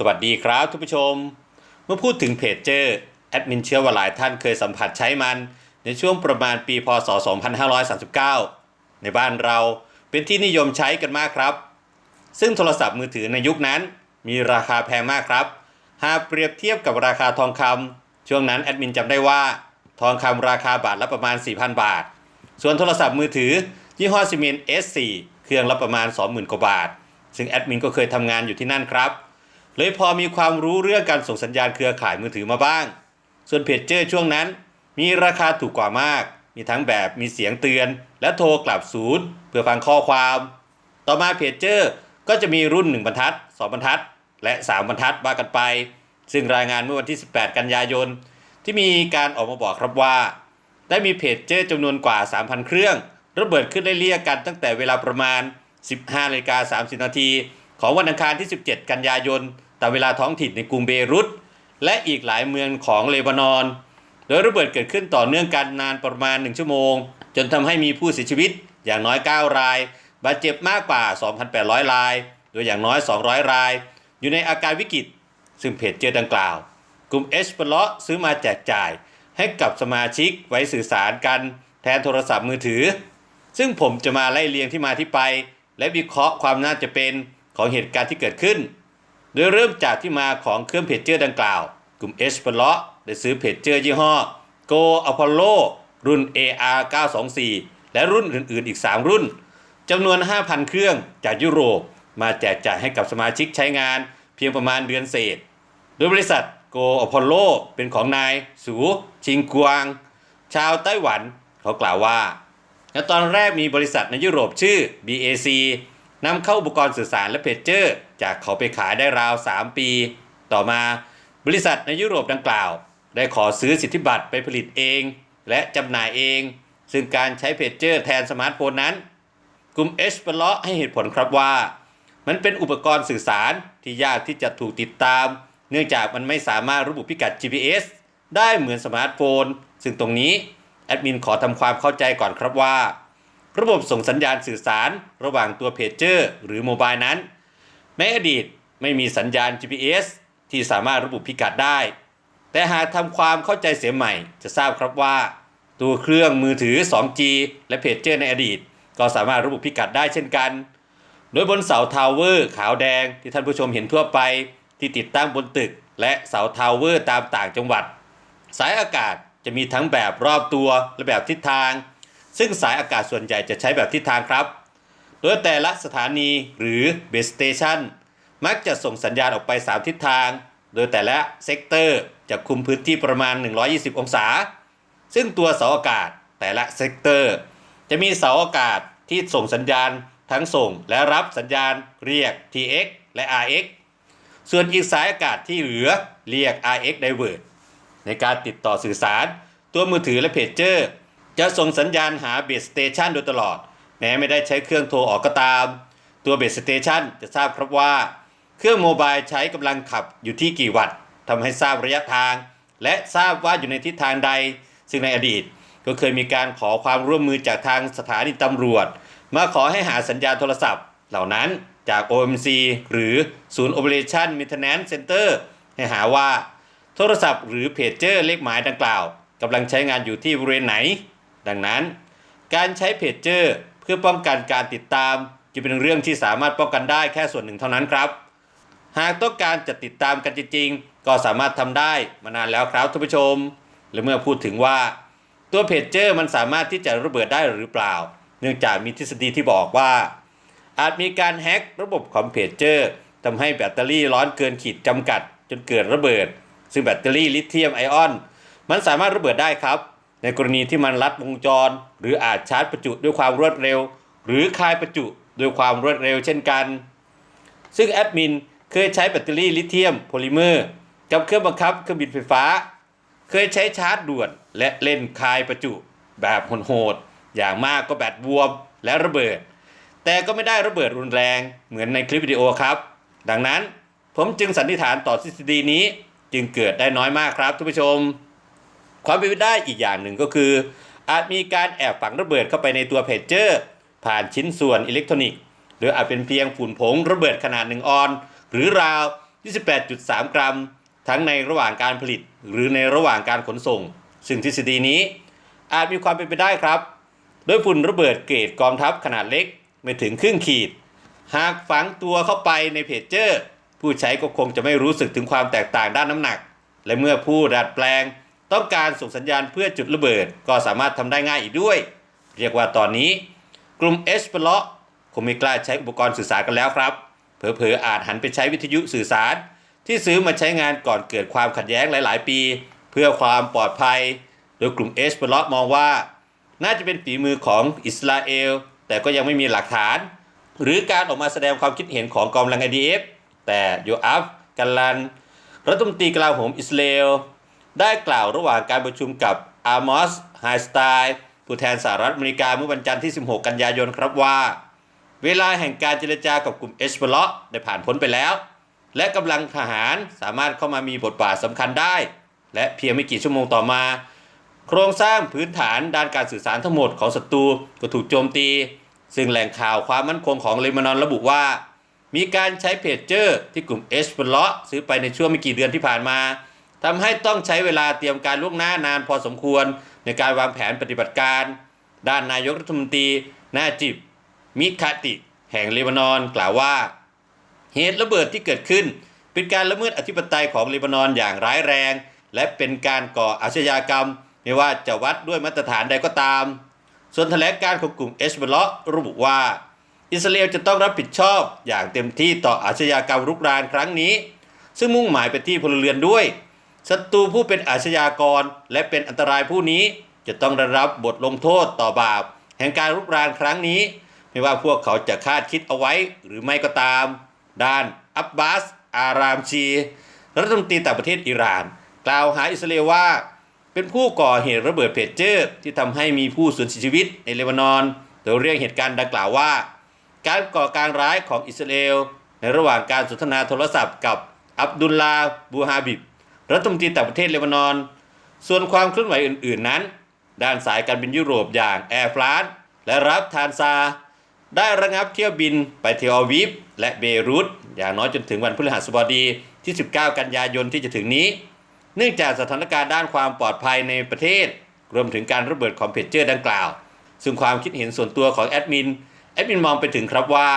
สวัสดีครับทุกผู้ชม เมื่อพูดถึงเพจเจอร์แอดมินเชื่อว่าหลายท่านเคยสัมผัสใช้มัน ในช่วงประมาณปีพศ 2539 ในบ้านเราเป็นที่นิยมใช้กันมากครับ ซึ่งโทรศัพท์มือถือในยุคนั้น มีราคาแพงมากครับ หากเปรียบเทียบกับราคาทองคำช่วงนั้นแอดมินจำได้ว่า ทองคำราคาบาทละประมาณ 4,000 บาท ส่วนโทรศัพท์มือถือ ยี่ห้อซิมิน S4 เครื่องละประมาณ 20,000 กว่าบาท ซึ่งแอดมินก็เคยทำงานอยู่ที่นั่นครับ เลยพอมีความรู้เรื่องการส่งสัญญาณเครือข่ายมือถือมาบ้าง ส่วนเพจเจอร์ช่วงนั้น มีราคาถูกกว่ามาก มีทั้งแบบมีเสียงเตือน และโทรกลับศูนย์เพื่อฟังข้อความ ต่อมาเพจเจอร์ก็จะมีรุ่น 1 บรรทัด 2 บรรทัด และ 3 บรรทัดว่ากันไป ซึ่งรายงานเมื่อวันที่ 18 กันยายน ที่มีการออกมาบอกครับว่า ได้มีเพจเจอร์จำนวนกว่า 3,000 เครื่องระเบิดขึ้นได้เรียกกันตั้งแต่เวลาประมาณ 15นาฬิกา30 นาทีของวันอังคารที่ 17 กันยายน ตามเวลาท้องถิ่นในกรุงเบรุตและอีกหลายเมืองของเลบานอน โดยระเบิดเกิดขึ้นต่อเนื่องกันนานประมาณ 1 ชั่วโมง จนทำให้มีผู้เสียชีวิตอย่างน้อย 9 ราย บาดเจ็บมากกว่า 2,800 ราย โดยอย่างน้อย 200 ราย อยู่ในอาการวิกฤต ซึ่งเพจเจอดังกล่าว กลุ่มเอชเปลาะซื้อมาแจกจ่าย ให้กับสมาชิกไว้สื่อสารกันแทนโทรศัพท์มือถือ ซึ่งผมจะมาไล่เรียงที่มาที่ไป และวิเคราะห์ความน่าจะเป็นของเหตุการณ์ที่เกิดขึ้น ดยเริ่มจากที่มาของเครื่องเพจเจอร์ดังกล่าว กลุ่มเอชเปลาะได้ซื้อเพจเจอร์ยี่ห้อ Go Apollo รุ่น AR 924 และรุ่นอื่นๆอีก 3 รุ่นจำนวน 5,000 เครื่องจากยุโรป มาแจกจ่ายให้กับสมาชิกใช้งานเพียงประมาณเดือนเศษ โดยบริษัท Go Apollo เป็นของนาย สูชิงกวาง ชาวไต้หวันเขากล่าวว่าและตอนแรกมีบริษัทในยุโรปชื่อ BAC นำเข้าอุปกรณ์สื่อสารและเพจเจอร์ จากเขาไปขายได้ราว 3 ปี ต่อมาบริษัทในยุโรปดังกล่าว ได้ขอซื้อสิทธิบัตรไปผลิตเอง และจำหน่ายเอง ซึ่งการใช้เพจเจอร์แทนสมาร์ทโฟนนั้น กลุ่มเอชเปลาะให้เหตุผลครับว่า มันเป็นอุปกรณ์สื่อสารที่ยากที่จะถูกติดตาม เนื่องจากมันไม่สามารถระบุพิกัด GPS ได้เหมือนสมาร์ทโฟน ซึ่งตรงนี้แอดมินขอทำความเข้าใจก่อนครับว่า ระบบส่งสัญญาณสื่อสารระหว่างตัวเพจเจอร์หรือโมบายนั้นในอดีตไม่มีสัญญาณ GPS ที่สามารถระบุพิกัดได้ แต่หากทำความเข้าใจเสียใหม่จะทราบครับว่า ตัวเครื่องมือถือ 2G และเพจเจอร์ในอดีต ก็สามารถระบุพิกัดได้เช่นกัน โดยบนเสาทาวเวอร์ขาวแดงที่ท่านผู้ชมเห็นทั่วไป ที่ติดตั้งบนตึก และเสาทาวเวอร์ตามต่างจังหวัด สายอากาศจะมีทั้งแบบรอบตัวและแบบทิศทาง ซึ่งสายอากาศส่วนใหญ่จะใช้แบบทิศทางครับ โดยแต่ละสถานีหรือเบสสเตชันมักจะส่งสัญญาณออกไป 3 ทิศทาง โดยแต่ละเซกเตอร์จะคุมพื้นที่ประมาณ 120 องศา ซึ่งตัวเสาอากาศแต่ละเซกเตอร์จะมีเสาอากาศที่ส่งสัญญาณทั้งส่งและรับสัญญาณเรียก TX และ RX ส่วนอีกสายอากาศที่เหลือเรียก RX Divert ในการติดต่อสื่อสาร ตัวมือถือและเพจเจอร์ จะส่งสัญญาณหาเบสสเตชันโดยตลอด แม้ไม่ได้ใช้เครื่องโทรออกก็ตาม ตัวเบสสเตชันจะทราบครับว่า เครื่องโมบายใช้กำลังขับอยู่ที่กี่วัตต์ทำให้ทราบระยะทาง และทราบว่าอยู่ในทิศทางใด ซึ่งในอดีตก็เคยมีการขอความร่วมมือจากทางสถานีตำรวจ มาขอให้หาสัญญาณโทรศัพท์ เหล่านั้นจาก OMC หรือศูนย์ Operation Maintenance Center ให้หาว่า โทรศัพท์หรือเพจเจอร์เลขหมายดังกล่าวกำลังใช้งานอยู่ที่บริเวณไหน ดังนั้น การใช้เพจเจอร์เพื่อป้องกันการติดตามจะเป็นเรื่องที่สามารถป้องกันได้แค่ส่วนหนึ่งเท่านั้นครับ หากต้องการจะติดตามกันจริงๆ ก็สามารถทำได้มานานแล้วครับท่านผู้ชม และเมื่อพูดถึงว่า ตัวเพจเจอร์มันสามารถที่จะระเบิดได้หรือเปล่า เนื่องจากมีทฤษฎีที่บอกว่า อาจมีการแฮ็กระบบของเพจเจอร์ทำให้แบตเตอรี่ร้อนเกินขีดจำกัด จนเกิดระเบิด ซึ่งแบตเตอรี่ลิเธียมไอออน มันสามารถระเบิดได้ครับ ในกรณีที่มันลัดวงจร หรืออาจชาร์จประจุด้วยความรวดเร็ว หรือคายประจุด้วยความรวดเร็วเช่นกัน ซึ่งแอดมินเคยใช้แบตเตอรี่ลิเธียมโพลิเมอร์กับเครื่องบังคับเครื่องบินไฟฟ้า เคยใช้ชาร์จด่วนและเล่นคายประจุแบบโหดๆอย่างมากก็แบตบวมและระเบิด แต่ก็ไม่ได้ระเบิดรุนแรงเหมือนในคลิปวิดีโอครับ ดังนั้นผมจึงสันนิษฐานต่อทฤษฎีนี้จึงเกิดได้น้อยมากครับท่านผู้ชม ความเป็นไปได้อีกอย่างหนึ่งก็คือ อาจมีการแอบฝังระเบิดเข้าไปในตัวเพจเจอร์ ผ่านชิ้นส่วนอิเล็กทรอนิกส์ หรืออาจเป็นเพียงฝุ่นผงระเบิดขนาดหนึ่งออน หรือราว 28.3 กรัม ทั้งในระหว่างการผลิต หรือในระหว่างการขนส่ง ซึ่งทฤษฎีนี้อาจมีความเป็นไปได้ครับ โดยฝุ่นระเบิดเกรดกองทัพขนาดเล็กไม่ถึงครึ่งขีด หากฝังตัวเข้าไปในเพจเจอร์ ผู้ใช้ก็คงจะไม่รู้สึกถึงความแตกต่างด้านน้ำหนัก และเมื่อผู้ดัดแปลง ต้องการส่งสัญญาณเพื่อจุดระเบิด ก็สามารถทำได้ง่ายอีกด้วย เรียกว่าตอนนี้กลุ่มเอสเปลาะคงไม่กล้าใช้อุปกรณ์สื่อสารกันแล้วครับ เผลอๆอาจหันไปใช้วิทยุสื่อสาร ที่ซื้อมาใช้งานก่อนเกิดความขัดแย้งหลาย ๆ ปี เพื่อความปลอดภัย โดยกลุ่มเอสเปลาะมองว่า น่าจะเป็นฝีมือของอิสราเอล แต่ก็ยังไม่มีหลักฐาน หรือการออกมาแสดงความคิดเห็นของกองกำลัง IDF แต่โยอัฟกันลันรัฐมนตรีกลาโหมอิสราเอล ได้กล่าวระหว่างการประชุมกับอามอสไฮสไตล์ผู้แทนสหรัฐอเมริกาเมื่อวันจันทร์ที่ 16 กันยายนครับว่า เวลาแห่งการเจรจากับกลุ่มเอชเบลาะได้ผ่านพ้นไปแล้ว และกำลังทหารสามารถเข้ามามีบทบาทสำคัญได้ และเพียงไม่กี่ชั่วโมงต่อมา โครงสร้างพื้นฐานด้านการสื่อสารทั้งหมดของศัตรูก็ถูกโจมตี ซึ่งแหล่งข่าวความมั่นคงของเลบานอนระบุว่า มีการใช้เพจเจอร์ที่กลุ่มเอชเบลาะซื้อไปในช่วงไม่กี่เดือนที่ผ่านมา ทำให้ต้องใช้เวลาเตรียมการล่วงหน้านานพอสมควร ในการวางแผนปฏิบัติการ ด้านนายกรัฐมนตรีนาจิบ มิคาติ แห่งเลบานอนกล่าวว่า เหตุระเบิดที่เกิดขึ้น เป็นการละเมิดอธิปไตยของเลบานอนอย่างร้ายแรง และเป็นการก่ออาชญากรรม ไม่ว่าจะวัดด้วยมาตรฐานใดก็ตาม ส่วนแถลงการของกลุ่มเอชเบลาะระบุว่า อิสราเอลจะต้องรับผิดชอบอย่างเต็มที่ต่ออาชญากรรมรุกรานครั้งนี้ ซึ่งมุ่งหมายไปที่พลเรือนด้วย ศัตรูผู้เป็นอาชญากรและเป็นอันตรายผู้นี้จะต้องได้รับบทลงโทษต่อบาป แห่งการรุกรานครั้งนี้ ไม่ว่าพวกเขาจะคาดคิดเอาไว้หรือไม่ก็ตาม ด้านอับบาส อารามชี รัฐมนตรีต่างประเทศอิหร่าน กล่าวหาอิสราเอลว่า เป็นผู้ก่อเหตุระเบิดเพจเจอร์ ที่ทำให้มีผู้สูญเสียชีวิตในเลบานอนโดยเรียกเหตุการณ์ดังกล่าวว่า การก่อการร้ายของอิสราเอลในระหว่างการสนทนาโทรศัพท์กับอับดุลลาบูฮาบิบ รัฐมนตรีต่างประเทศเลบานอน ส่วนความเคลื่อนไหวอื่น ๆนั้น ด้านสายการบินยุโรปอย่างแอร์ฟรานและรับทานซา ได้ระงับเที่ยวบินไปเทลอาวีฟและเบรุตอย่างน้อยจนถึงวันพฤหัสบดีที่ 19 กันยายนที่จะถึงนี้ เนื่องจากสถานการณ์ด้านความปลอดภัยในประเทศ รวมถึงการระเบิดคอมเพรสเจอร์ดังกล่าว ซึ่งความคิดเห็นส่วนตัวของแอดมินแอดมินมองไปถึงครับว่า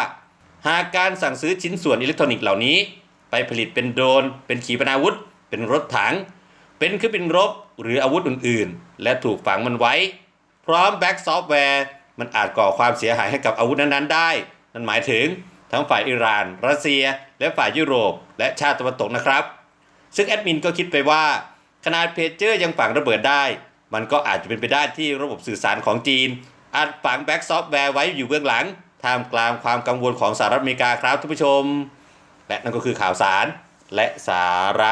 หากการสั่งซื้อชิ้นส่วนอิเล็กทรอนิกส์เหล่านี้ ไปผลิตเป็นโดรนเป็นขีปนาวุธ เป็นรถถัง เป็นเครื่องบินรบหรืออาวุธอื่นๆ และถูกฝังมันไว้ พร้อมแบ็กซอฟต์แวร์มันอาจก่อความเสียหายให้กับอาวุธนั้นๆได้ นั่นหมายถึงทั้งฝ่ายอิหร่าน รัสเซีย และฝ่ายยุโรป และชาติตะวันตกนะครับ ซึ่งแอดมินก็คิดไปว่า ขนาดเพจเจอร์ยังฝังระเบิดได้ มันก็อาจจะเป็นไปได้ที่ระบบสื่อสารของจีน อาจฝังแบ็กซอฟต์แวร์ไว้อยู่เบื้องหลัง ท่ามกลางความกังวลของสหรัฐอเมริกาครับท่านผู้ชม และนั่นก็คือข่าวสารและสาระ